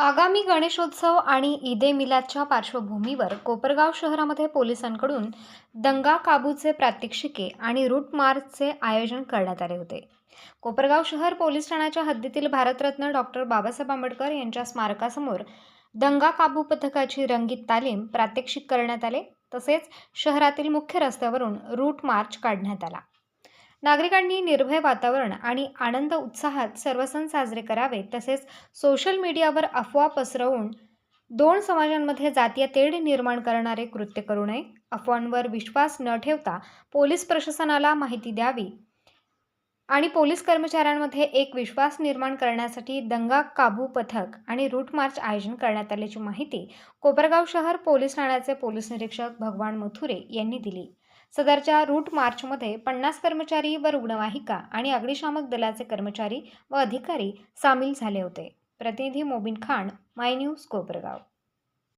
आगामी गणेशोत्सव आणि ईदे मिलादच्या पार्श्वभूमीवर कोपरगाव शहरामध्ये पोलिसांकडून दंगा काबूचे प्रात्यक्षिके आणि रूट मार्चचे आयोजन करण्यात आले होते. कोपरगाव शहर पोलीस ठाण्याच्या हद्दीतील भारतरत्न डॉक्टर बाबासाहेब आंबेडकर यांच्या स्मारकासमोर दंगा काबू पथकाची रंगीत तालीम प्रात्यक्षिक करण्यात आले. तसेच शहरातील मुख्य रस्त्यावरून रूट मार्च काढण्यात आला. नागरिकांनी निर्भय वातावरण आणि आनंद उत्साहात सर्व सण साजरे करावे तसेच सोशल मीडियावर अफवा पसरवून दोन समाजांमध्ये जातीय तेढ निर्माण करणारे कृत्य करू नये. अफवांवर विश्वास न ठेवता पोलीस प्रशासनाला माहिती द्यावी आणि पोलीस कर्मचाऱ्यांमध्ये एक विश्वास निर्माण करण्यासाठी दंगा काबू पथक आणि रूट मार्च आयोजन करण्यात आल्याची माहिती कोपरगाव शहर पोलीस ठाण्याचे पोलीस निरीक्षक भगवान मथुरे यांनी दिली. सदरच्या रूट मार्चमध्ये पन्नास कर्मचारी व रुग्णवाहिका आणि अग्निशामक दलाचे कर्मचारी व अधिकारी सामील झाले होते. प्रतिनिधी मोबिन खान माय न्यूज कोपरगाव.